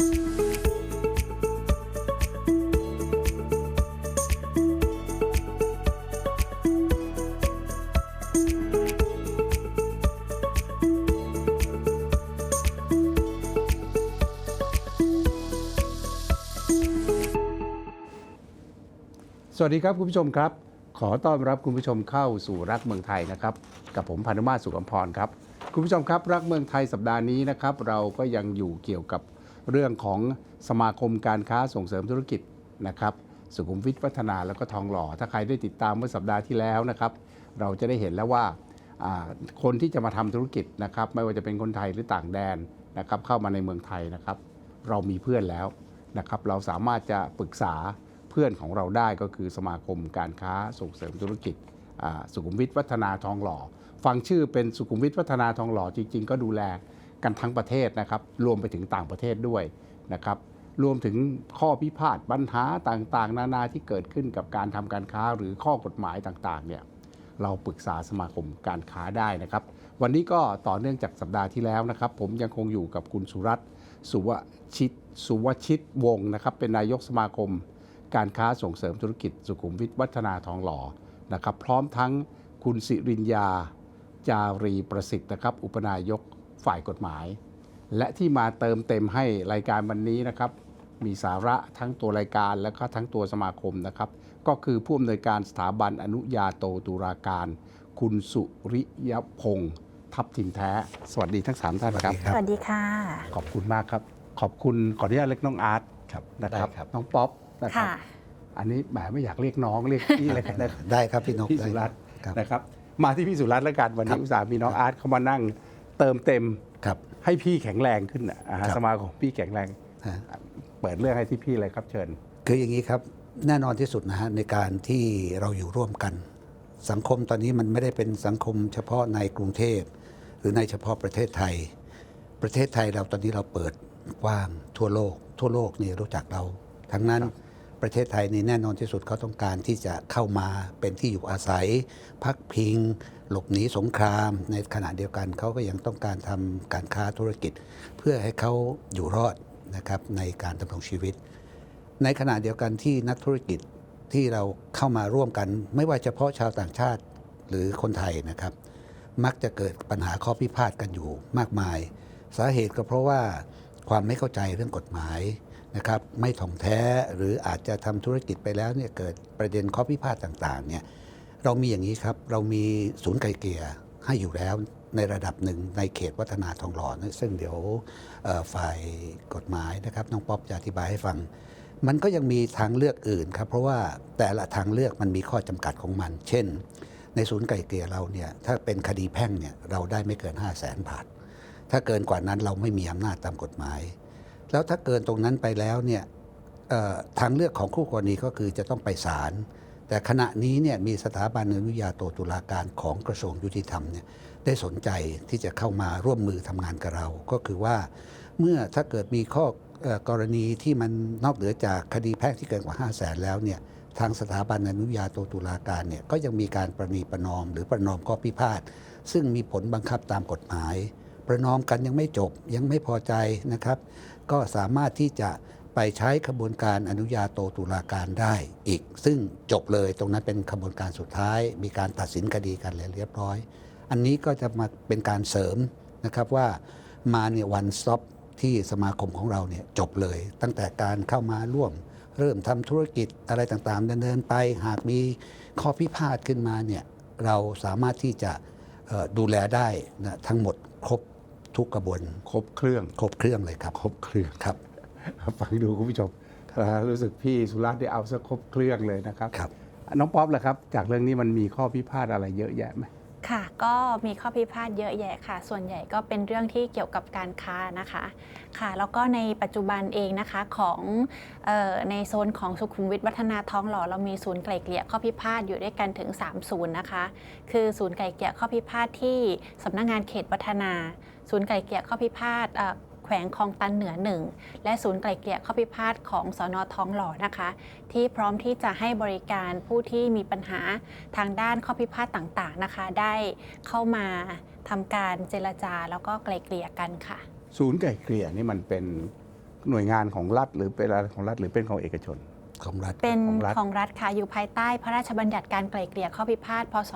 สวัสดีครับคุณผู้ชมครับ ขอต้อนรับคุณผู้ชมเข้าสู่รักเมืองไทยนะครับ กับผมพานุมาสุขมพรครับ คุณผู้ชมครับ รักเมืองไทยสัปดาห์นี้นะครับ เราก็ยังอยู่เกี่ยวกับ เรื่องของสมาคมการค้าส่งเสริมธุรกิจนะครับสุขุมวิทพัฒนาแล้วก็ทองหล่อ ถ้าใครได้ติดตามเมื่อสัปดาห์ที่แล้วนะครับ เราจะได้เห็นแล้วว่าคนที่จะมาทำธุรกิจนะครับ ไม่ว่าจะเป็นคนไทยหรือต่างแดนนะครับเข้ามาในเมืองไทยนะครับ เรามีเพื่อนแล้วนะครับ เราสามารถจะปรึกษาเพื่อนของเราได้ก็คือสมาคมการค้าส่งเสริมธุรกิจสุขุมวิทวัฒนาทองหล่อ ฟังชื่อเป็นสุขุมวิทวัฒนาทองหล่อจริง ๆ ก็ดูแล กันทั้งประเทศนะครับ รวมไปถึงต่างประเทศด้วยนะครับ รวมถึงข้อพิพาทปัญหาต่างๆ นานาที่เกิดขึ้นกับการทำการค้าหรือข้อกฎหมายต่างๆเนี่ยเราปรึกษาสมาคมการค้าได้นะครับ วันนี้ก็ต่อเนื่องจากสัปดาห์ที่แล้วนะครับ ผมยังคงอยู่กับคุณสุรัตน์สุวชิตสุวชิตวงศ์นะครับ เป็นนายกสมาคม การค้าส่งเสริมธุรกิจสุขุมวิทวัฒนาทองหล่อนะครับ พร้อมทั้งคุณสิริญญาจารีประสิทธิ์นะครับ อุปนายก ฝ่ายกฎหมาย และที่มาเติมเต็มให้รายการวันนี้นะครับ มีสาระทั้งตัวรายการและก็ทั้งตัวสมาคมนะครับ ก็คือผู้อำนวยการสถาบันอนุญาโตตุลาการ คุณสุริยพงศ์ทับทิมแท้ สวัสดีทั้งสามท่านครับครับ สวัสดีค่ะ ขอบคุณมากครับ ขอบคุณขออนุญาตเรียกน้องอาร์ตครับนะครับได้ครับน้องป๊อปนะครับค่ะอันนี้แหมไม่อยากเรียกน้องเรียกพี่เลยนะครับได้ครับพี่นกพี่ได้สุรัตน์ครับนะครับ มาที่พี่สุรัตน์แล้วกันวันครันี้บอุตส่าห์มีน้องอาร์ตเข้ามานั่ง เติมเต็มครับ ให้พี่แข็งแรงขึ้นนะอ่าครับ สมาคมพี่แข็งแรง ฮะ เปิดเรื่องให้ที่พี่เลยครับเชิญ คืออย่างนี้ครับแน่นอนที่สุดนะฮะในการที่เราอยู่ร่วมกัน สังคมตอนนี้มันไม่ได้เป็นสังคมเฉพาะในกรุงเทพ หรือในเฉพาะประเทศไทย ประเทศไทยเราตอนนี้เราเปิดกว้างทั่วโลก ทั่วโลกนี่รู้จักเรา ทั้งนั้น ประเทศไทยนี่แน่นอนที่สุดเขาต้องการที่จะเข้ามาเป็นที่อยู่อาศัย พักพิง หลบหนีสงคราม ในขณะเดียวกันเขาก็ยังต้องการทำการค้าธุรกิจ เพื่อให้เขาอยู่รอดนะครับในการดำรงชีวิต ในขณะเดียวกันที่นักธุรกิจที่เราเข้ามาร่วมกัน ไม่ว่าเฉพาะชาวต่างชาติหรือคนไทยนะครับ มักจะเกิดปัญหาข้อพิพาทกันอยู่มากมาย สาเหตุก็เพราะว่าความไม่เข้าใจเรื่องกฎหมาย นะครับไม่ถ่องแท้หรืออาจจะทำธุรกิจไปแล้วเนี่ยเกิดประเด็นข้อพิพาทต่างๆเนี่ยเรามีอย่างนี้ครับเรามีศูนย์ไกลเกลี่ยให้อยู่แล้วในระดับหนึ่งในเขตวัฒนาทองหล่อนะซึ่งเดี๋ยวฝ่ายกฎหมายนะครับน้องป๊อปจะอธิบายให้ฟัง มันก็ยังมีทางเลือกอื่นครับ เพราะว่าแต่ละทางเลือกมันมีข้อจำกัดของมัน เช่น ในศูนย์ไกลเกลี่ยเราเนี่ยถ้าเป็นคดีแพ่งเนี่ยเราได้ไม่เกิน 5 0 0แสนบาท ถ้าเกินกว่านั้นเราไม่มีอำนาจตามกฎหมาย แล้วถ้าเกินตรงนั้นไปแล้วเนี่ยทางเลือกของคู่กรณีก็คือจะต้องไปศาลแต่ขณะนี้เนี่ยมีสถาบันอนุญาโตตุลาการของกระทรวงยุติธรรมเนี่ยได้สนใจที่จะเข้ามาร่วมมือทำงานกับเรา ก็คือว่าเมื่อถ้าเกิดมีข้อออกรณีที่มันนอกเหนือจากคดีแพ่งที่เกินกว่า 5 0 0แสนแล้วเนี่ยทางสถาบันอนุญาโตตุลาการเนี่ยก็ยังมีการประนีประนอม หรือประนอมข้อพิพาทซึ่งมีผลบังคับตามกฎหมาย ประนอมกันยังไม่จบยังไม่พอใจนะครับ ก็สามารถที่จะไปใช้ขบวนการอนุญาโตตุลาการได้อีก ซึ่งจบเลยตรงนั้นเป็นขบวนการสุดท้าย มีการตัดสินคดีกันแล้วเรียบร้อย อันนี้ก็จะมาเป็นการเสริมนะครับว่ามาเนี่ยวันซอปที่สมาคมของเราเนี่ยจบเลย ตั้งแต่การเข้ามาร่วม เริ่มทำธุรกิจอะไรต่างๆดำเนินไปหากมีข้อพิพาทขึ้นมาเนี่ยเราสามารถที่จะดูแลได้นะทั้งหมดครบ ทุกกระบวนครบเครื่อง ครบเครื่องเลยครับ ครบเครื่องครับ ฟังดูคุณผู้ชมอ่ารู้สึกพี่สุรัตน์ได้เอาซะครบเครื่องเลยนะครับครับ น้องป๊อปล่ะครับ จากเรื่องนี้มันมีข้อพิพาทอะไรเยอะแยะไหมค่ะ ก็มีข้อพิพาทเยอะแยะค่ะ ส่วนใหญ่ก็เป็นเรื่องที่เกี่ยวกับการค้านะคะค่ะ แล้วก็ในปัจจุบันเองนะคะของเออในโซนของสุขุมวิทวัฒนาท้องหล่อเรามีศูนย์ไกล่เกลี่ยข้อพิพาทอยู่ด้วยกันถึง3ศูนย์นะคะ คือศูนย์ไกล่เกลี่ยข้อพิพาทที่สำนักงานเขตวัฒนา ศูนย์ไกล่เกลี่ยข้อพิพาทเอ่อแขวงคลองตันเหนือหนึ่งและศูนย์ไกล่เกลี่ยข้อพิพาทของสอนอท้องหล่อนะคะ ที่พร้อมที่จะให้บริการผู้ที่มีปัญหาทางด้านข้อพิพาทต่างๆนะคะ ได้เข้ามาทำการเจรจาแล้วก็ไกล่เกลี่ยกันค่ะ ศูนย์ไก่เกลี่ยนี่มันเป็นหน่วยงานของรัฐหรือเป็นอะไรของรัฐหรือเป็นของเอกชนของรัฐเป็นของรัฐของรัฐค่ะอยู่ภายใต้พระราชบัญญัติการไกล่เกลี่ยข้อพิพาทพศ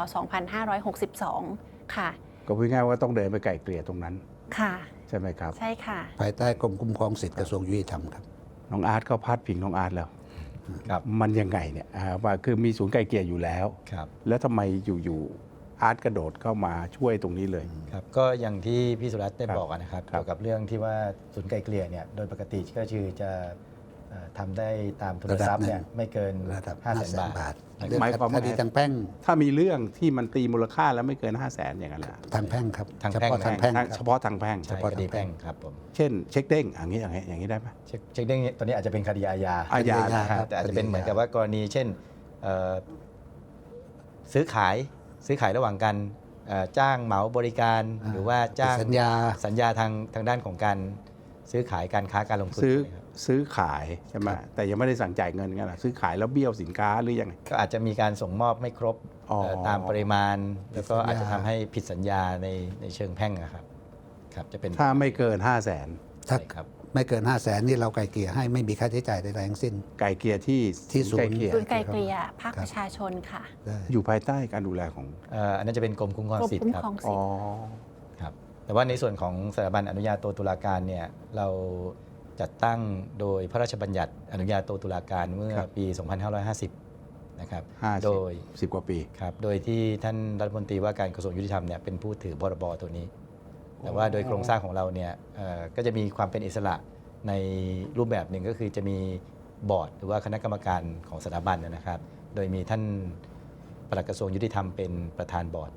2562 ค่ะ ก็พูดง่ายๆว่าต้องเดินไปไกลเกลี่ยตรงนั้น ค่ะ ใช่ไหมครับ ใช่ค่ะ ภายใต้กรมคุ้มครองสิทธิกระทรวงยุติธรรมครับ น้องอาร์ตเขาพาดพิงน้องอาร์ตแล้วครับมันยังไงเนี่ยอ่าว่าคือมีศูนย์ไกลเกลี่ยอยู่แล้ว ครับ แล้วทำไมอยู่ๆอาร์ตกระโดดเข้ามาช่วยตรงนี้เลย ครับก็อย่างที่พี่สุรัตน์ได้ครับบอกอะนะครับครับ เกี่ยวกับเรื่องที่ว่าศูนย์ไกลเกลี่ยเนี่ยโดยปกติก็คือจะเอ่อ ทำได้ตามทุนทรัพย์เนี่ยระดับหนึ่งไม่เกินระดับ5 0 0 0 0 500,000บาบาททนะเรื่องหมายความว่าคดีทางแพ่ง ถ้ามีเรื่องที่มันตีมูลค่าแล้วไม่เกิน 5 0 0แสนอย่างนั้นแหละทางแพ่งครับทางเฉแพ่งพาะทางแพ่งทางคเฉรับพาะทางแพ่งใช่เฉพาะคดีทางแพ่แพ่งงครับผมเช่นเช็คเด้งอย่างนี้อย่างนี้อย่างนี้ได้ไหมเช็คเช็คเด้งเนี่ยตอนนี้อาจจะเป็นคดีอาญาอาญาคนะครัรับบแต่อาจจะเป็นเหมือนกับว่ากรณี เช่นเอ่อซื้อขายซื้อขายระหว่างกันเอ่อจ้างเหมาบริการอ่าหรือว่าจ้างสัญญาสัญญาทางทางด้านของการซื้อขายการค้าการลงทุนซื้อนะครับ ซื้อขายใช่ไหมแต่ยังไม่ได้สั่งจ่ายเงินกันนะซื้อขายแล้วเบี้ยวสินค้าหรือยังไงก็อาจจะมีการส่งมอบไม่ครบอ๋อเอ่อตามปริมาณ แล้วก็ผิดสัญญาอาจจะทำให้ผิดสัญญาในในเชิงแพ่งนะครับครับจะเป็นถ้าไม่เกิน 5 0 0แสนถ้าใช่ครับไม่เกิน 5 0 0แสนนี่เราไกลเกลี่ยให้ไม่มีค่าใช้จ่ายใดๆทั้งสิ้น ไก่เกลี่ยที่ที่ศูนย์ไก่เกลี่ยศูนย์ไกล่เกลี่ยภาคครับประชาชนค่ะได้อยู่ภายใต้การดูแลของเอ่ออันนั้นจะเป็นกรมคุ้มครองกรมสิทธิ์คุ้มครับครองอ๋สิอทธิ์ครับ แต่ว่าในส่วนของสถาบันอนุญาโตตุลาการเนี่ยเรา จัดตั้งโดยพระราชบัญญัติอนุญาโตตุลาการเมื่อครับปี 2550 นะครับห้าโดสิบยสิบกว่าปีครับโดยที่ท่านรัฐมนตรีว่าการกระทรวงยุติธรรมเนี่ยเป็นผู้ถือพรบตัวนี้ แต่ว่าโดยโครงสร้างของเราเนี่ยเอ่อก็จะมีความเป็นอิสระในรูปแบบหนึ่งก็คือจะมีบอร์ด หรือว่าคณะกรรมการของสถาบันนะครับ โดยมีท่านปลัดกระทรวงยุติธรรมเป็นประธานบอร์ด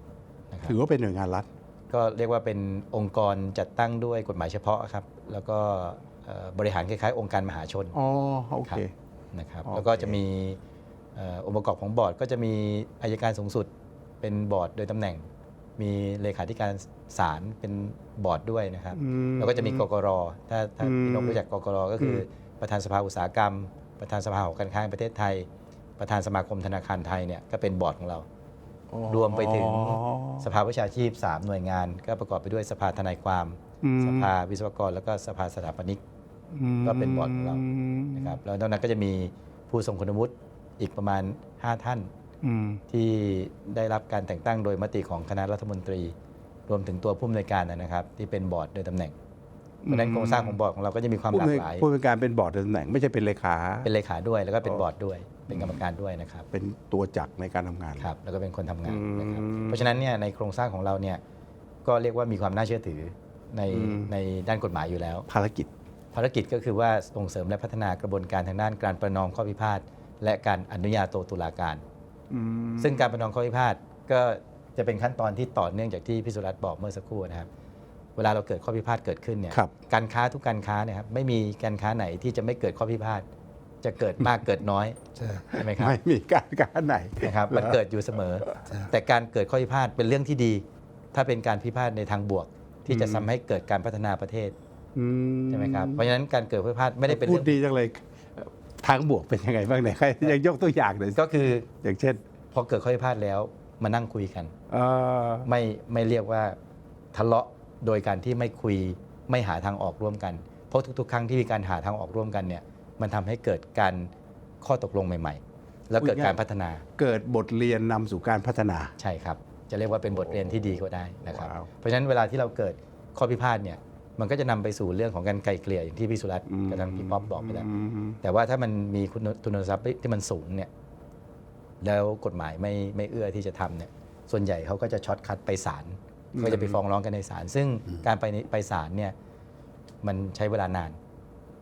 นะครับถือว่าเป็นหน่วยงานรัฐ ก็เรียกว่าเป็นองค์กรจัดตั้งด้วยกฎหมายเฉพาะครับ แล้วก็เอ่อ บริหารคล้ายๆ องค์การมหาชนอ๋อโอเคนะครับโอเคแล้วก็จะมีเอ่อองค์ประกอบของบอร์ดก็จะมีอายการสูงสุดเป็นบอร์ดโดยตำแหน่ง มีเลขาธิการศาลเป็นบอร์ดด้วยนะครับอืมแล้วก็จะมีกกรถ้าถ้าอืมพี่นกรู้จักกกรก็คืออมประธานสภาอุตสาหกรรม ประธานสภาหอการค้าแห่งประเทศไทย ประธานสมาคมธนาคารไทยเนี่ยก็เป็นบอร์ดของเราอ๋อรวมไปถึงสภาวิชาชีพ 3 หน่วยงาน ก็ประกอบไปด้วยสภาทนายความอืมสภาวิศวกร แล้วก็สภาสถาปนิกอืม ก็เป็นบอร์ดของเรานะครับแล้วนอกนั้นก็จะมีผู้ทรงคุณวุฒิอีกประมาณ 5 ท่านอืมที่ได้รับการแต่งตั้งโดยมติของคณะรัฐมนตรี รวมถึงตัวผู้อำนวยการนะครับ ที่เป็นบอร์ดโดยตำแหน่งเพราะฉะนั้นโครงสร้างของบอร์ดของเราก็จะมีความผู้หลาในกหลายผู้เป็นการเป็นบอร์ดโดยตำแหน่งไม่ใช่เป็นเลขาเป็นเลขาด้วย แล้วก็เป็นอ๋อบอร์ดด้วย เป็นกรรมการด้วยนะครับ เป็นตัวจักรในการทำงานครับแล้วก็เป็นคนทำงานนะครับอืมเพราะฉะนั้นเนี่ยในโครงสร้างของเราเนี่ยก็เรียกว่ามีความน่าเชื่อถือในอืมในด้านกฎหมายอยู่แล้ว ภารกิจ ภารกิจก็คือว่าส่งเสริมและพัฒนากระบวนการทางด้านการประนอมข้อพิพาทและการอนุญาโตตุลาการอืมซึ่งการประนอมข้อพิพาทก็จะเป็นขั้นตอนที่ต่อเนื่องจากที่พิสุรัตน์บอกเมื่อสักครู่นะครับ เวลาเราเกิดข้อพิพาทเกิดขึ้นเนี่ยครับการค้าทุกการค้าเนี่ยครับไม่มีการค้าไหนที่จะไม่เกิดข้อพิพาทจะเกิดมากเกิดน้อยใช่ใช่ไหมครับไม่มีการการไหนนะครับมันเกิดอยู่เสมอใช่แต่การเกิดข้อพิพาทเป็นเรื่องที่ดี ถ้าเป็นการพิพาทในทางบวก ที่จะอืมทำให้เกิดการพัฒนาประเทศอื ใช่ไหมครับ เพราะฉะนั้นการเกิดข้อพิพาทไม่ได้เป็นพูเรื่ดองดีจังเลยทางบวกเป็นยังไงบ้างเนี่ยใครยังยกตัวอย่างหน่อยสิก็คืออย่างเช่น พอเกิดข้อพิพาทแล้วมานั่งคุยกันเอ่อไม่ไม่เรียกว่าทะเลาะโดยการที่ไม่คุยไม่หาทางออกร่วมกัน เพราะทุก ๆ ครั้งที่มีการหาทางออกร่วมกันเนี่ยมันทำให้เกิดการข้อตกลงใหม่ ๆ แล้วเกิดการพัฒนา เกิดบทเรียนนำสู่การพัฒนาใช่ครับ จะเรียกว่าเป็นบทเรียนที่ดีก็ได้นะครับว้าวเพราะฉะนั้นเวลาที่เราเกิดข้อพิพาทเนี่ย มันก็จะนำไปสู่เรื่องของการไกลเกลี่ยอย่างที่พี่สุรัตน์กับทางพี่ป๊อปบอกไปแล้วมแต่ว่าถ้ามันมีคุณทุนทรัพย์ที่มันสูงเนี่ยแล้วกฎหมายไม่ไม่เอื้อที่จะทำเนี่ยส่วนใหญ่เขาก็จะช็อตคัดไปศาลก็จะไปฟ้องร้องกันในศาลซึ่งการไปในไปศาลเนี่ยมันใช้เวลานาน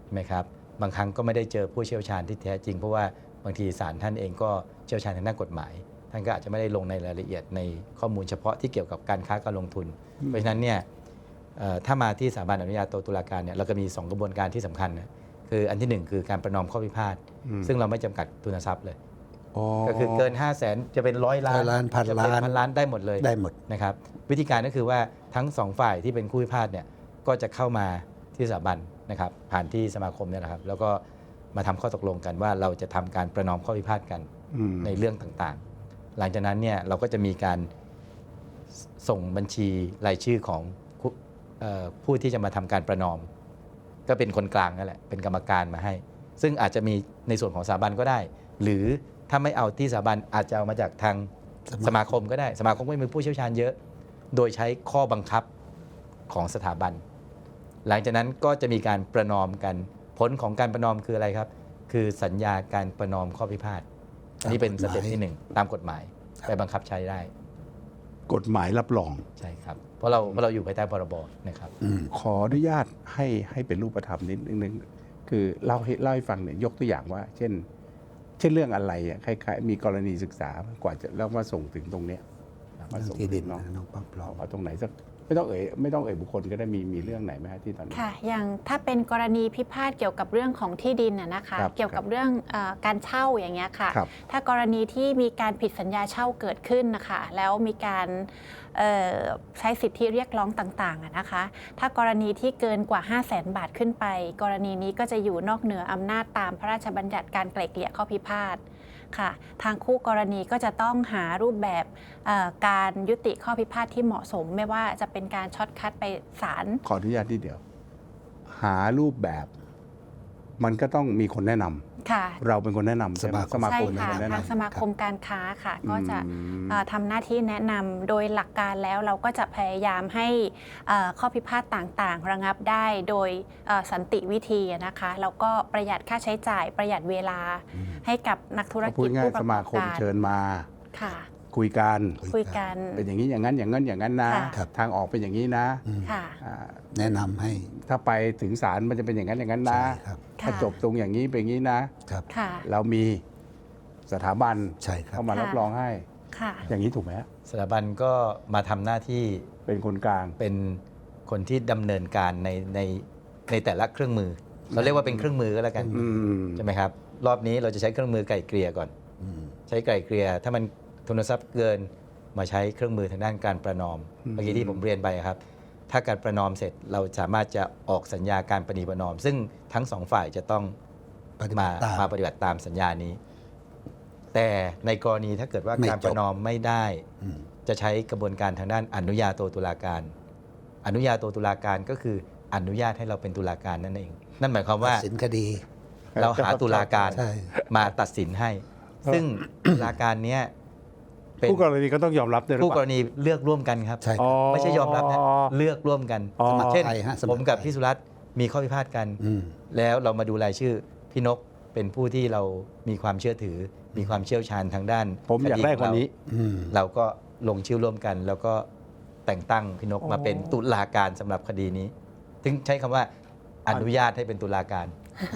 ใช่ไหมครับบางครั้งก็ไม่ได้เจอผู้เชี่ยวชาญที่แท้จริง เพราะว่าบางทีศาลท่านเองก็เชี่ยวชาญทางด้านกฎหมาย ท่านก็อาจจะไม่ได้ลงในรายละเอียดในข้อมูลเฉพาะที่เกี่ยวกับการค้าการลงทุน เพราะฉะนั้นเนี่ยเอ่อ ถ้ามาที่สถาบันอนุญาโตตุลาการเนี่ยเราก็มี 2 กระบวนการที่สำคัญนะคืออันที่ 1 คือการประนอมข้อพิพาทอืมซึ่งเราไม่จำกัดทุนทรัพย์เลยอ๋อก็คือเกิน 5 0 0แสนจะเป็นร้อยล้านร้อยล้านพันจะเป็นล้านพันล้านได้หมดเลยได้หมดนะครับวิธีการก็คือว่าทั้งสองฝ่ายที่เป็นคู่พิพาทเนี่ยก็จะเข้ามาที่สถาบันนะครับผ่านที่สมาคมเนี่ยนะครับ แล้วก็มาทำข้อตกลงกันว่าเราจะทำการประนอมข้อพิพาทกันอืมในเรื่องต่างๆ หลังจากนั้นเนี่ยเราก็จะมีการสส่งบัญชีรายชื่อของผู้เอ่อ ผู้ที่จะมาทำการประนอม ก็เป็นคนกลางนั่นแหละเป็นกรรมการมาให้ ซึ่งอาจจะมีในส่วนของสถาบันก็ได้ หรือถ้าไม่เอาที่สถาบันอาจจะเอามาจากทางสมาคมสมาคมก็ได้ สมาคมก็มีผู้เชี่ยวชาญเยอะ โดยใช้ข้อบังคับของสถาบัน หลังจากนั้นก็จะมีการประนอมกันผลของการประนอมคืออะไรครับ คือสัญญาการประนอมข้อพิพาทอันนี้เป็นสเต็ปที่หนึ่งตามกฎหมายไปบังคับใช้ได้ กฎหมายรับรอง ใช่ครับ เพราะเราเพราะเราอยู่ภายใต้พรบนะครับอืมขออนุญาตให้ให้เป็นรูปธรรมนิดนึงคือเล่าให้เล่าให้ฟังเนี่ยยกตัวอย่างว่า เช่น เช่นเรื่องอะไรอะคล้ายๆมีกรณีศึกษากว่าจะแล้วมาส่งถึงตรงเนี้ยมาส่งที่ดินถึงน้องนะน้องป้อมปลอเอามเอาตรงไหนสัก ไม่ต้องเอ่ยไม่ต้องเอ่ยบุคคลก็ได้มีมีเรื่องไหนไหมฮะที่ตอนนี้ ค่ะ อย่างถ้าเป็นกรณีพิพาทเกี่ยวกับเรื่องของที่ดินน่ะนะคะ ครับเกี่ยวกับเรื่องเออการเช่าอย่างเงี้ยค่ะ ครับถ้ากรณีที่มีการผิดสัญญาเช่าเกิดขึ้นนะคะ แล้วมีการเอ่อใช้สิทธิเรียกร้องต่างๆอะนะคะ ถ้ากรณีที่เกินกว่า 5 0 0แสนบาทขึ้นไป กรณีนี้ก็จะอยู่นอกเหนืออำนาจตามพระราชบัญญัติการไกล่เกลี่ยข้อพิพาท ค่ะ ทางคู่กรณีก็จะต้องหารูปแบบการยุติข้อพิพาทที่เหมาะสม ไม่ว่าจะเป็นการช็อตคัดไปศาลขออนุญาตที่เดียว หารูปแบบ มันก็ต้องมีคนแนะนำ ค่ะเราเป็นคนแนะนำใช่ไหมสมาคมสมาคมเป็นคนแนะใช่ค่ะทางนำสมาคมการค้าค่ะ ก็จะอืม เอ่อทำหน้าที่แนะนำโดยหลักการแล้วเราก็จะพยายามให้เอ่อข้อพิพาทต่างๆ ระงับได้โดยเอ่อสันติวิธีนะคะแล้วก็ประหยัดค่าใช้จ่ายประหยัดเวลาให้กับนักธุรพูกิดจง่ายผู้ปสระกมาอบคมการเชิญมา ค่ะ คุยกันคุยกัน เป็นอย่างนี้อย่างนั้นอย่างนั้นอย่างนั้นนะ ค่ะครับทางออกเป็นอย่างนี้นะอืมค่ะ อ่าแนะนำให้ ถ้าไปถึงศาลมันจะเป็นอย่างนั้นอย่างนั้นนะ ใช่ครับ ถ้าค่ะ จบตรงอย่างนี้เป็นอย่างนี้นะ ครับ ค่ะ เรามีสถาบันใช่ครับ เข้ามารับรองให้ ค่ะ อย่างนี้ถูกไหมฮะสถาบันก็มาทำหน้าที่เป็นคนกลาง เป็นคนที่ดำเนินการในในในแต่ละเครื่องมือ เราเรียกว่าเป็นเครื่องมือก็แล้วกันอืม ใช่ไหมครับ รอบนี้เราจะใช้เครื่องมือไก่เกลี่ยก่อน อืม ใช้ไก่เกลี่ยถ้ามัน ทุนทรัพย์เกินมาใช้เครื่องมือทางด้านการประนอมอืมเมื่อกี้ที่ผมเรียนไปครับ ถ้าการประนอมเสร็จเราสามารถจะออกสัญญาการประนีประนอม ซึ่งทั้งสองฝ่ายจะต้องปฏิบัมาติตามมาปฏิบัติตามสัญญานี้ แต่ในกรณีถ้าเกิดว่าไม่การจบประนอมไม่ได้อืมจะใช้กระบวนการทางด้านอนุญาโตตุลาการ อนุญาโตตุลาการก็คืออนุญาตให้เราเป็นตุลาการนั่นเอง นั่นหมายความว่าตัดสินคดี เราหาตุลาการใช่มาตัดสินให้ ซึ่งตุลาการเนี้ย เป็นผู้กรณีก็ต้องยอมรับด้วยหรือผู้เปกล่า รณีเลือกร่วมกันครับ ใช่อ๋อไม่ใช่ยอมรับนะเลือกร่วมกันอ๋อ สมัครเช่น ใจฮะสมัครผมกับใจ พี่สุรัตน์มีข้อพิพาทกัน อืม แล้วเรามาดูรายชื่อพี่นกเป็นผู้ที่เรามีความเชื่อถือ มีความเชี่ยวชาญทางด้านผมอยากได้ขคนงเรนี้ อืม เราก็ลงชื่อร่วมกัน แล้วก็แต่งตั้งพี่นกอ๋อมาเป็นตุลาการสำหรับคดีนี้ ถึงใช้คำว่าอนุญาตให้เป็นตุลาการ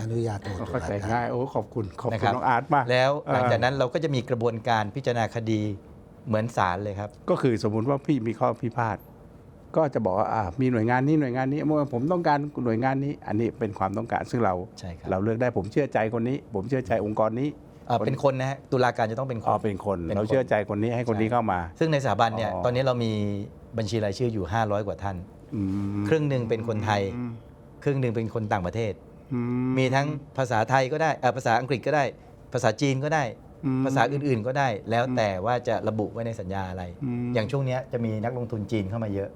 อนุญาโตตุเข้าลาใจการ ง่ายโอ้ขอบคุณ ขอบนะคคุรัณบน้องอาร์ตมากแล้วหลังเออจากนั้นเราก็จะมีกระบวนการพิจารณาคดี เหมือนศาลเลยครับ ก็คือสมมุติว่าพี่มีข้อพิพาทก็จะบอกว่าอ่ามีหน่วยงานนี้หน่วยงานนี้เมื่อผมต้องการหน่วยงานนี้ อันนี้เป็นความต้องการซึ่งเรา ใช่ครับ เราเลือกได้ผมเชื่อใจคนนี้ ผมเชื่อใจองค์กรนี้เอ่อเป็นคนนะฮะตุลาการจะต้องเป็นคอ๋อน เป็นคนเป็นเราคนเชื่อใจคนนี้ให้คนนี้ใช่เข้ามา ซึ่งในสถาบันเนี่ยอ๋อ ตอนนี้เรามีบัญชีรายชื่ออยู่ 500 กว่าท่าน อืมครึ่งหนึ่งเป็นคนไทย อืมครึ่งหนึ่งเป็นคนต่างประเทศ อืมีทั้งภาษาไทยก็ได้เอ่อภาษาอังกฤษก็ได้ ภาษาจีนก็ได้อืม ภาษาอื่นๆก็ได้ แล้วแต่ว่าจะระบุไว้ในสัญญาอะไรอืมอย่างช่วงเนี้ยจะมีนักลงทุนจีนเข้ามาเยอะ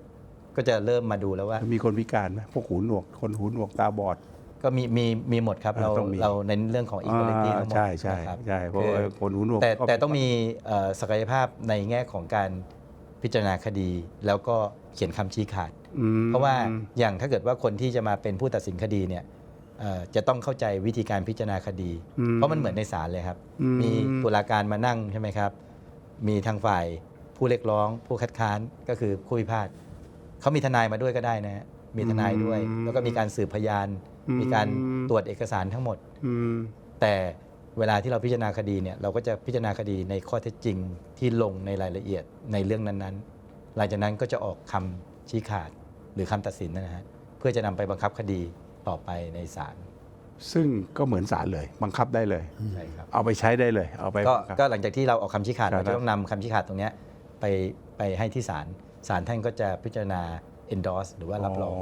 ก็จะเริ่มมาดูแล้วว่า มีคนพิการไหมพวกหูหนวก คนหูหนวกตาบอด ก็มีมีมีหมดครับ เราอ่าต้องมีเราในเรื่องของ equality อ่าทั้งหมดใช่ใช่นะครับใช่เพราะคือว่าคนหูหนวกแต่ก็แต่ต้องมีเอ่อศักยภาพในแง่ของการพิจารณาคดี แล้วก็เขียนคำชี้ขาดอืมเพราะว่าอย่างถ้าเกิดว่าคนที่จะมาเป็นผู้ตัดสินคดีเนี่ยเอ่อ จะต้องเข้าใจวิธีการพิจารณาคดีอืมเพราะมันเหมือนในศาลเลยครับอืมมีตุลาการมานั่งใช่ไหมครับ มีทางฝ่ายผู้เรียกร้อง ผู้คัดค้านก็คือผู้พิพาทเขามีทนายมาด้วยก็ได้นะฮะมีทนายด้วย แล้วก็มีการสืบพยาน มีการตรวจเอกสารทั้งหมดอืมแต่เวลาที่เราพิจารณาคดีเนี่ยเราก็จะพิจารณาคดีในข้อเท็จจริงที่ลงในรายละเอียดในเรื่องนั้นๆ หลังจากนั้นก็จะออกคำชี้ขาดหรือคำตัดสินนะฮะเพื่อจะนำไปบังคับคดี ต่อไปในศาลซึ่งก็เหมือนศาลเลย บังคับได้เลย ใช่ครับเอาไปใช้ได้เลย เอาไปก็บังคับ ก็หลังจากที่เราออกคำชี้ขาดครับ เราจะต้องนำคำชี้ขาดตรงเนี้ยไปไปให้ที่ศาลศาลท่านก็จะพิจารณา endorse หรือว่ารับรอง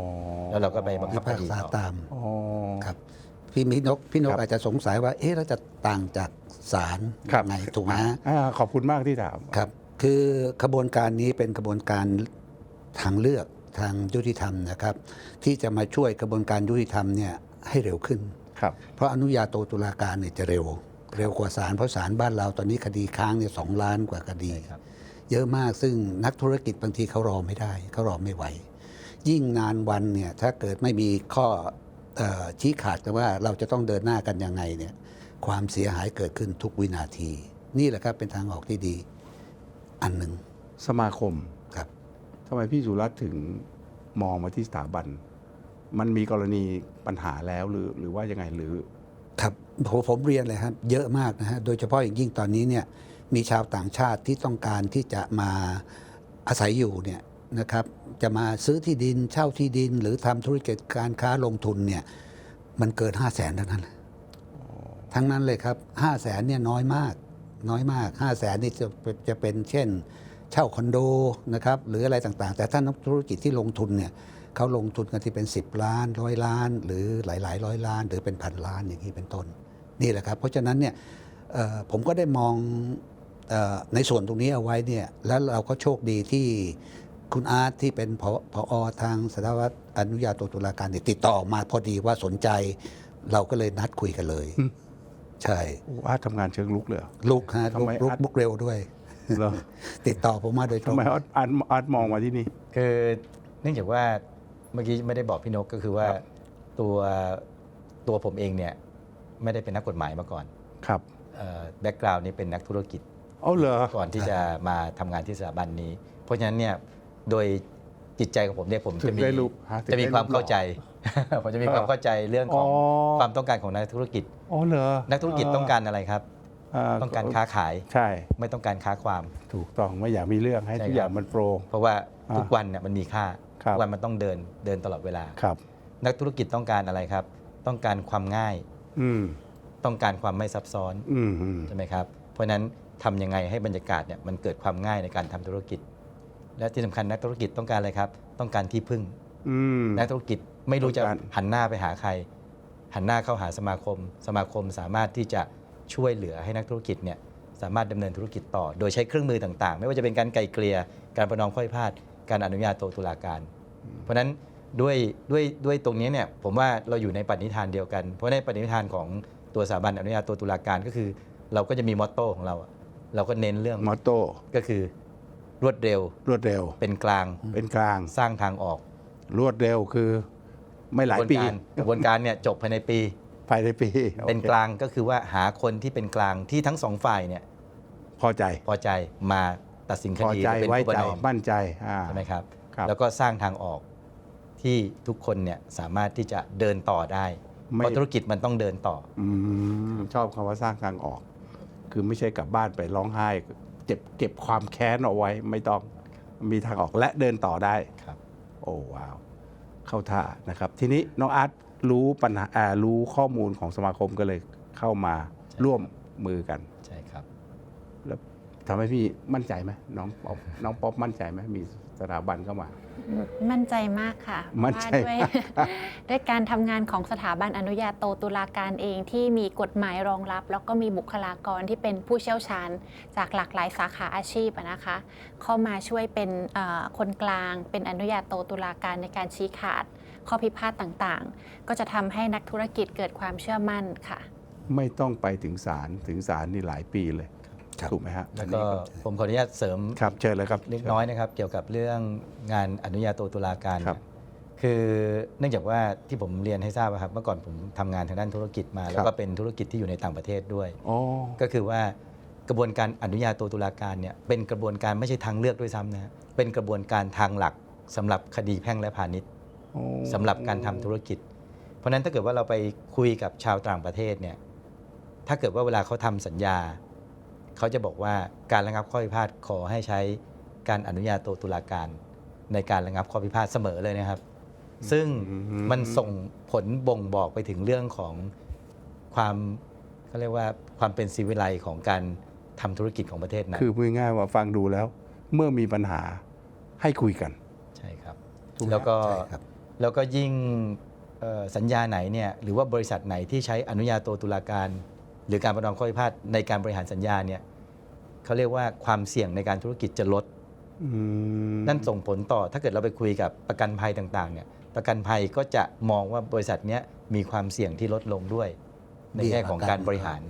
แล้วเราก็ไปบังพิคับคพากดีษาต่อ ตามอ๋อ ครับพี่มินกพี่นกครับอาจจะสงสัยว่าเอ๊ะเราจะต่างจากศาลครับ ยังไงถูกไหมฮะ อ่าขอบคุณมากที่ถาม ครับ คือขบวนการนี้เป็นขบวนการทางเลือก ทางยุติธรรมนะครับ ที่จะมาช่วยกระบวนการยุติธรรมเนี่ยให้เร็วขึ้น ครับ เพราะอนุญาโตตุลาการเนี่ยจะเร็ว เร็วกว่าศาลเพราะศาลบ้านเราตอนนี้คดีค้างเนี่ยสองล้านกว่าคดีใช่ครับเยอะมากซึ่งนักธุรกิจบางทีเขารอไม่ได้เขารอไม่ไหว ยิ่งนานวันเนี่ยถ้าเกิดไม่มีข้อเออชี้ขาดกันว่าเราจะต้องเดินหน้ากันยังไงเนี่ยความเสียหายเกิดขึ้นทุกวินาที นี่แหละครับเป็นทางออกที่ดีอันหนึ่งสมาคมครับ ทำไมพี่สุรัตน์ถึงมองมาที่สถาบัน มันมีกรณีปัญหาแล้วหรือหรือว่ายังไงหรือครับผมผมเรียนเลยครับเยอะมากนะฮะโดยเฉพาะอย่างยิ่งตอนนี้เนี่ยมีชาวต่างชาติที่ต้องการที่จะมาอาศัยอยู่เนี่ยนะครับจะมาซื้อที่ดินเช่าที่ดิน หรือทำธุรกิจการค้าลงทุนเนี่ยมันเกิน5 0 0แสนทั้งนั้นเลยทั้งนั้นเลยครับ5 0 0แสนเนี่ยน้อยมาก น้อยมาก5 0 0แสนนี่จะเป็นจะเป็นเช่น เช่าคอนโดนะครับหรืออะไรต่างๆ แต่ถ้านักธุรกิจที่ลงทุนเนี่ยเขาลงทุนกันที่เป็น 10 ล้านร้อยล้าน หรือหลายๆร้อยล้าน หรือเป็นพันล้านอย่างนี้เป็นต้นนี่แหละครับ เพราะฉะนั้นเนี่ยเอ่อผมก็ได้มองเออในส่วนตรงนี้เอาไว้เนี่ยแล้วเราก็โชคดีที่คุณอาร์ตที่เป็นผอผอทางสถาวัตอนุญาโตตุลาการเนี่ยติดต่อมาพอดีว่าสนใจ เราก็เลยนัดคุยกันเลย ใช่โอ้อาร์ตทำงานเชิงลุกเลยเหรอลุกฮะทำลุกไมลุกอาร์ตบุกเร็วด้วย เหรอ ติดต่อผมมาโดยตรทำง ไมอาร์ตอาร์ตอาร์ตมองมาที่นี่ คือเนื่องจากว่าเมื่อกี้ไม่ได้บอกพี่นกก็คือว่าครับ ตัวตัวผมเองเนี่ยไม่ได้เป็นนักกฎหมายมาก่อนครับแบ็กกราวน์นี่เป็นนักธุรกิจ เอาเหรอ ก่อนที่จะมาทำงานที่สถาบันนี้ เพราะฉะนั้นเนี่ยโดยจิตใจของผมเนี่ยผมถึจะงมีได้รูปฮะถึงจะมีได้ความรูปหล่อเข้าใจ ผมจะมีความเข้าใจเรื่องของอ๋อ ความต้องการของนักธุรกิจ อ๋อเหรอนักธุรกิจต้องการอะไรครับเต้องการค้าขาย ใช่ ไม่ต้องการค้าความ ถูกต้องไม่อยากมีเรื่องให้ใช่ทุกครับอย่างมันโปร เพราะว่าอ่าทุกวันเนี่ยมันมีค่าครับทุกวันมันต้องเดินเดินตลอดเวลาครับ นักธุรกิจต้องการอะไรครับ ต้องการความง่ายอืมต้องการความไม่ซับซ้อนอืมอืมใช่ไหมครับ เพราะฉะนั้นทำยังไงให้บรรยากาศเนี่ยมันเกิดความง่ายในการทำธุรกิจ และที่สำคัญนักธุรกิจต้องการอะไรครับ ต้องการที่พึ่งอืมนักธุรกิจไม่รู้จะต้องการหันหน้าไปหาใคร หันหน้าเข้าหาสมาคม สมาคมสามารถที่จะ ช่วยเหลือให้นักธุรกิจเนี่ยสามารถดำเนินธุรกิจต่อ โดยใช้เครื่องมือต่างๆ ไม่ว่าจะเป็นการไกลเกลี่ยการประนอมข้อพิพาทการอนุญาโตตุลาการ เพราะฉะนั้นด้วยด้วยด้วยตรงนี้เนี่ยผมว่าเราอยู่ในปณิธานเดียวกัน เพราะในปณิธานของตัวสถาบันอนุญาโตตุลาการก็คือ เราก็จะมีมอตโต้ของเราอะเราก็เน้นเรื่องมอตโต้ก็คือ รวดเร็ว รวดเร็ว เป็นกลางเป็นกลางสร้างทางออก รวดเร็วคือไม่หลายปีกระบวนการเนี่ยจบภายในปี ภายในปีเป็นโอคกลางก็คือว่าหาคนที่เป็นกลางที่ทั้งสองฝ่ายเนี่ยพอใจพอใจมาตัดสินคพอดีใจเป็นไว้ผู้ประใจนอมมั่นใจอ่าใช่ไหมครับครับ แล้วก็สร้างทางออกที่ทุกคนเนี่ยสามารถที่จะเดินต่อได้ไม่เพราะธุรกิจมันต้องเดินต่ออืมชอบคำว่าสร้างทางออก คือไม่ใช่กลับบ้านไปร้องไห้ เจ็บเก็บความแค้นเอาไว้ไม่ต้องมีทางออกและเดินต่อได้ครับ โอ้ว้าว เข้าท่านะครับ ทีนี้น้องอาร์ต รู้ปัญหาอ่ารู้ข้อมูลของสมาคมก็เลยเข้ามาร่วมมือกันใช่ครับ แล้วทำให้พี่มั่นใจไหมน้องป๊อปน้องป๊อปมั่นใจไหมมีสถาบันเข้ามา มั่นใจมากค่ะมั่นใจว่าด้วยด้วยการทำงานของสถาบันอนุญาโตตุลาการเองที่มีกฎหมายรองรับ แล้วก็มีบุคลากรที่เป็นผู้เชี่ยวชาญ จากหลากหลายสาขาอาชีพอะนะคะ เข้ามาช่วยเป็นเอ่อคนกลาง เป็นอนุญาโตตุลาการในการชี้ขาด ข้อพิพาทต่างๆ ก็จะทำให้นักธุรกิจเกิดความเชื่อมั่นค่ะ ไม่ต้องไปถึงศาลถึงศาลนี่หลายปีเลยครับถูกไหมฮะ แล้วก็ผมขออนุญาตเสริมครับเชิญเลยครับเล็กน้อยนะครับ เกี่ยวกับเรื่องงานอนุญาโตตุลาการครับคือเนื่องจากว่าที่ผมเรียนให้ทราบอะครับเมื่อก่อนผมทำงานทางด้านธุรกิจมา แล้วก็เป็นธุรกิจที่อยู่ในต่างประเทศด้วยอ๋อก็คือว่ากระบวนการอนุญาโตตุลาการเนี่ยเป็นกระบวนการไม่ใช่ทางเลือกด้วยซ้ำนะฮะเป็นกระบวนการทางหลักสำหรับคดีแพ่งและพาณิชย์อ๋อ สำหรับการทำธุรกิจ เพราะฉะนั้นถ้าเกิดว่าเราไปคุยกับชาวต่างประเทศเนี่ยถ้าเกิดว่าเวลาเขาทำสัญญา เขาจะบอกว่าการระงับข้อพิพาทขอให้ใช้การอนุญาโตตุลาการในการระงับข้อพิพาทเสมอเลยนะครับ ซึ่งมันส่งผลบ่งบอกไปถึงเรื่องของความเขาเรียกว่าความเป็นซีวิไลซ์ของการทำธุรกิจของประเทศนั้นคือพูดง่ายๆว่าฟังดูแล้ว เมื่อมีปัญหาให้คุยกัน ใช่ครับถูกไหมแล้วก็ใช่ครับ แล้วก็ยิ่งเอ่อสัญญาไหนเนี่ยหรือว่าบริษัทไหนที่ใช้อนุญาโตตุลาการ หรือการประนอมข้อพิพาทในการบริหารสัญญาเนี่ยเขาเรียกว่าความเสี่ยงในการธุรกิจจะลดอืมนั่นส่งผลต่อถ้าเกิดเราไปคุยกับประกันภัยต่างๆเนี่ยประกันภัยก็จะมองว่าบริษัทเนี้ยมีความเสี่ยงที่ลดลงด้วย ในแง่ของการบริหาร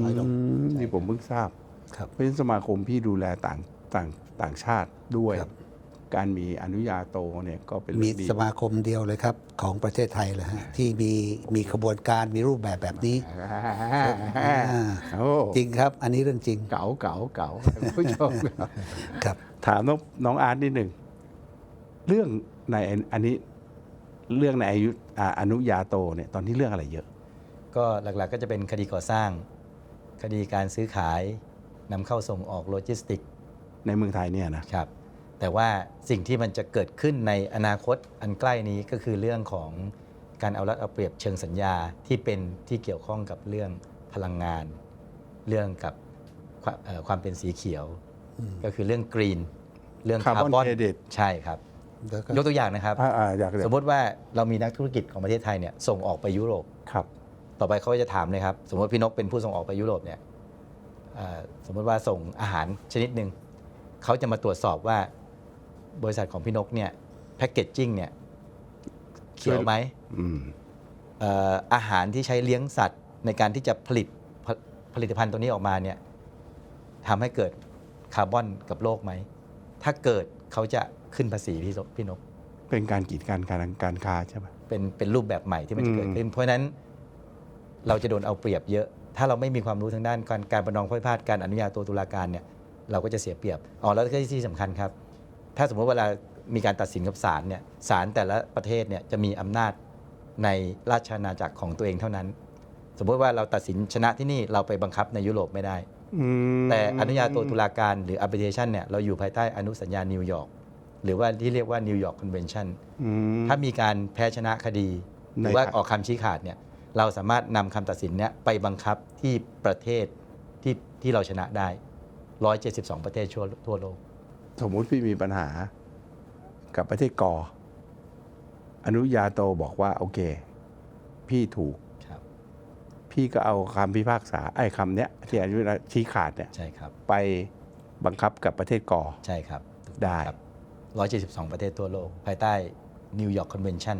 น้อยลงมนี่ผมเพิ่งทราบครับเพราะฉะนั้นสมาคมพี่ดูแลต่างต่างต่างชาติด้วยครับ การมีอนุญาโตเนี่ยก็เป็นมีเรื่องดีสมาคมเดียวเลยครับ ของประเทศไทยเลยฮะที่มีมีขบวนการมีรูปแบบแบบนี้อ่าโอ้จริงครับ อันนี้เรื่องจริงเก๋าเก๋าเก๋าท่านผู้ชม ครับครับถามน้องน้องอาร์ตนิดหนึ่ง เรื่องในอันนี้เรื่องในอายุอ่าอนุญาโตเนี่ยตอนนี้เรื่องอะไรเยอะ ก็หลักๆก็จะเป็นคดีก่อสร้าง คดีการซื้อขายนำเข้าส่งออกโลจิสติกในเมืองไทยเนี่ยนะครับ แต่ว่าสิ่งที่มันจะเกิดขึ้นในอนาคตอันใกล้นี้ก็คือเรื่องของการเอารัดเอาเปรียบเชิงสัญญาที่เป็นที่เกี่ยวข้องกับเรื่องพลังงาน เรื่องกับความเอ่อความเป็นสีเขียว ก็คือเรื่องกรีน เรื่อง Carbon คาร์บอน credit ใช่ครับแล้วก็ยกตัวอย่างนะครับอ่าอ่าอยากสมมติว่าเรามีนักธุรกิจของประเทศไทยเนี่ยส่งออกไปยุโรปครับ ต่อไปเขาก็จะถามเลยครับ สมมติพี่นกเป็นผู้ส่งออกไปยุโรปเนี่ยเอ่อสมมติว่าส่งอาหารชนิดหนึ่งเขาจะมาตรวจสอบว่า บริษัทของพี่นกเนี่ยแพคเกจจิ้งเนี่ยเขียวไหมอืมเอ่ออาหารที่ใช้เลี้ยงสัตว์ในการที่จะผลิตผผลิตภัณฑ์ตัวนี้ออกมาเนี่ยทำให้เกิดคาร์บอนกับโลกไหม ถ้าเกิดเขาจะขึ้นภาษีพี่นกพี่นก เป็นการกีดกันการการค้าใช่ไหมเป็นเป็นรูปแบบใหม่ที่มันจะเกิดอืมขึ้น เพราะฉะนั้นเราจะโดนเอาเปรียบเยอะ ถ้าเราไม่มีความรู้ทางด้านการการประนองข้อพิพาทการอนุญาโตตุลาการเนี่ยเราก็จะเสียเปรียบ อ๋อแล้วก็ที่สำคัญครับ ถ้าสมมติเวลามีการตัดสินกับศาลเนี่ยศาลแต่ละประเทศเนี่ยจะมีอำนาจในราชอาณาจักรของตัวเองเท่านั้น สมมติว่าเราตัดสินชนะที่นี่เราไปบังคับในยุโรปไม่ได้อืมแต่อนุญาโตตุลาการหรือ arbitration เนี่ยเราอยู่ภายใต้อนุสัญญานิวยอร์กหรือว่าที่เรียกว่านิวยอร์กคอนเวนชั่นอืมถ้ามีการแพ้ชนะคดี หรือว่าในออกคำชี้ขาดเนี่ยเราสามารถนำคำตัดสินเนี้ยไปบังคับที่ประเทศที่ที่เราชนะได้ 172 ประเทศทั่วทั่วโลก สมมุติพี่มีปัญหากับประเทศกอ อนุญาโตบอกว่า โอเค พี่ถูกครับพี่ก็เอาคำพิพากษาไอ้คำเนี้ยที่อนุญาชี้ขาดเนี่ยใช่ครับ ไปบังคับกับประเทศกอ ใช่ครับ ได้ครับ172ประเทศทั่วโลก ภายใต้นิวยอร์กคอนเวนชั่น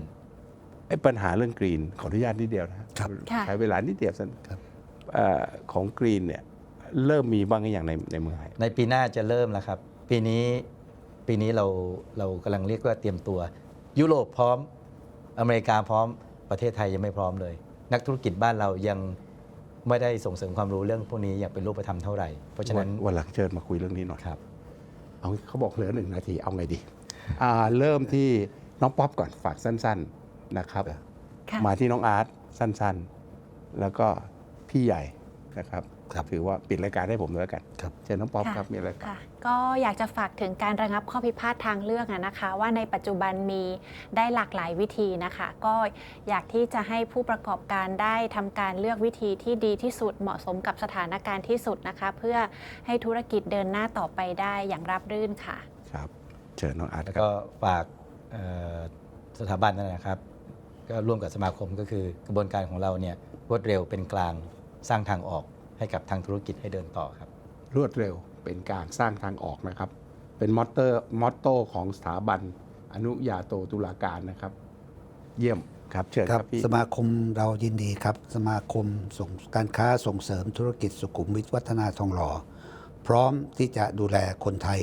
ไอ้ปัญหาเรื่องกรีน ขออนุญาตนิดเดียวนะครับค่ะใช้เวลานิดเดียวสั้นครับเอ่อของกรีนเนี่ยเริ่มมีบ้างหรือยังในในเมืองไทยในปีหน้าจะเริ่มแล้วครับ ปีนี้ปีนี้เราเรากำลังเรียกว่าเตรียมตัว ยุโรปพร้อมอเมริกาพร้อมประเทศไทยยังไม่พร้อมเลย นักธุรกิจบ้านเรายังไม่ได้ส่งเสริมความรู้เรื่องพวกนี้อย่างเป็นรูปธรรมเท่าไหร่เพราะฉะนั้นวันหลังเชิญมาคุยเรื่องนี้หน่อยครับเอาเขาบอกเหลือหนึ่งนาทีเอาไงดีอ่าเริ่มที่น้องป๊อปก่อนฝากสั้น ๆนะครับค่ะมาที่น้องอาร์ตสั้นๆ แล้วก็พี่ใหญ่นะครับครับ ถือว่าปิดรายการให้ผมเลยแล้วกันครับเชิญน้องป๊อปค่ะครับมีอะไรครับค่ะก็อยากจะฝากถึงการระงับข้อพิพาททางเลือกอะนะคะ ว่าในปัจจุบันมีได้หลากหลายวิธีนะคะ ก็อยากที่จะให้ผู้ประกอบการได้ทำการเลือกวิธีที่ดีที่สุดเหมาะสมกับสถานการณ์ที่สุดนะคะ เพื่อให้ธุรกิจเดินหน้าต่อไปได้อย่างราบรื่นค่ะครับเชิญน้องอาร์ตแล้วครับก็ฝากเอ่อสถาบันนั่นนะครับ ก็ร่วมกับสมาคมก็คือกระบวนการของเราเนี่ยรวดเร็วเป็นกลางสร้างทางออก ให้กับทางธุรกิจให้เดินต่อครับ รวดเร็วเป็นการสร้างทางออกนะครับ เป็นมอตเตอร์มอตโต้ของสถาบันอนุญาโตตุลาการนะครับ เยี่ยมครับเชิญคครัรับบพี่สมาคมเรายินดีครับ สมาคมส่งการค้าส่งเสริมธุรกิจสุขุมวิทวัฒนาทองหล่อพร้อมที่จะดูแลคนไทย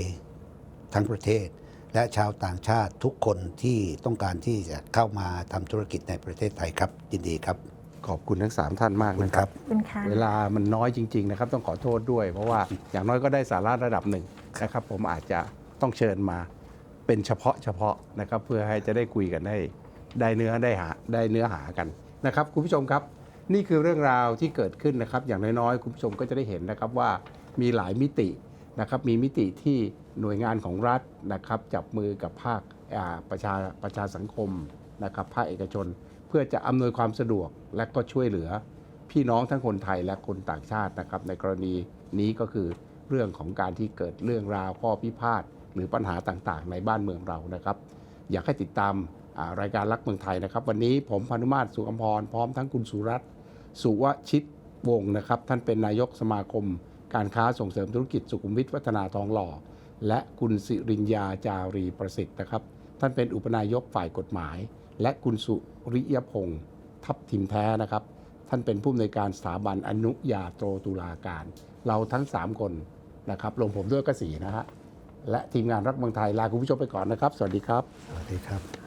ทั้งประเทศ และชาวต่างชาติทุกคนที่ต้องการที่จะเข้ามาทำธุรกิจในประเทศไทยครับยินดีครับ ขอบคุณทั้งสามท่านมากขอบคุณนะคครัรับบคุณค่ะ เวลามันน้อยจริง ๆ นะครับ ต้องขอโทษด้วย เพราะว่าอย่างน้อยก็ได้สาระระดับหนึ่งนะครับ ผมอาจจะต้องเชิญมาเป็นเฉพาะเฉพาะนะครับ เพื่อให้จะได้คุยกันได้ได้เนื้อได้หาได้เนื้อหากันนะครับ คุณผู้ชมครับ นี่คือเรื่องราวที่เกิดขึ้นนะครับ อย่างน้อยๆคุณผู้ชมก็จะได้เห็นนะครับว่ามีหลายมิตินะครับมีมิติที่หน่วยงานของรัฐนะครับ จับมือกับภาคอ่าประชาประชาสังคมนะครับ ภาคเอกชน เพื่อจะอำนวยความสะดวกและก็ช่วยเหลือ พี่น้องทั้งคนไทยและคนต่างชาตินะครับ ในกรณีนี้ก็คือเรื่องของการที่เกิดเรื่องราวข้อพิพาทหรือปัญหาต่างๆ ในบ้านเมืองเรานะครับ อยากให้ติดตามรายการรักเมืองไทยนะครับ วันนี้ผมพานุมาตรสุอัมพรพร้อมทั้งคุณสุรัตน์สุวชิตวงศ์นะครับ ท่านเป็นนายกสมาคม การค้าส่งเสริมธุรกิจสุขุมวิทวัฒนาทองหล่อ และคุณสิริญญาจารีประสิทธิ์นะครับ ท่านเป็นอุปนายกฝ่ายกฎหมาย และคุณสุริยพงศ์ทับทิมแท้นะครับ ท่านเป็นผู้อำนวยการสถาบันอนุญาโตตุลาการ เราทั้ง 3 คนนะครับรวมผมด้วยก็สีนะฮะและทีมงานรักเมืองไทยลาคุณผู้ชมไปก่อนนะครับ สวัสดีครับ สวัสดีครับ